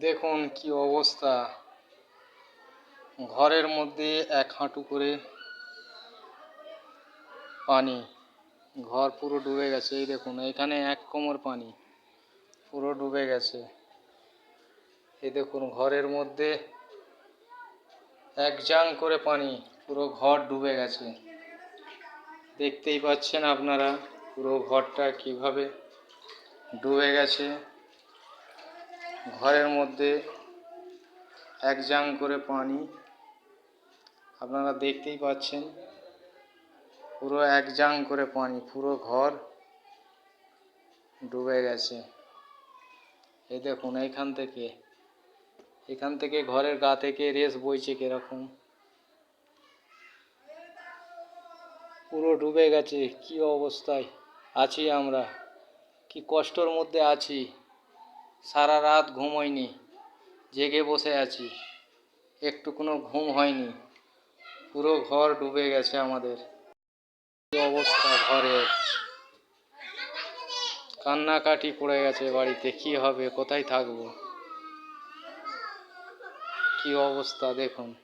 দেখুন কি অবস্থা। ঘরের মধ্যে এক হাঁটু করে পানি। ঘর পুরো ডুবে গেছে, এই দেখুন, এখানে এক কোমর পানি, পুরো ডুবে গেছে। এই দেখুন, ঘরের মধ্যে এক জাং করে পানি, পুরো ঘর ডুবে গেছে। দেখতেই পাচ্ছেন আপনারা পুরো ঘরটা কীভাবে ডুবে গেছে। ঘরের মধ্যে এক জাং করে পানি আপনারা দেখতেই পাচ্ছেন, পুরো এক জাং করে পানি, পুরো ঘর ডুবে গেছে। এই দেখুন, এইখান থেকে, এখান থেকে ঘরের গা থেকে রেস বইছে কীরকম। পুরো ডুবে গেছে, কি অবস্থায় আছি আমরা? কি কষ্টর মধ্যে আছি? সারা রাত ঘুম হয়নি, জেগে বসে আছি। একটু কোনো ঘুম হয়নি, পুরো ঘর ডুবে গেছে আমাদের। অবস্থা ঘরের? কান্নাকাটি পড়ে গেছে বাড়িতে, কি হবে, কোথায় থাকব? কি অবস্থা দেখুন।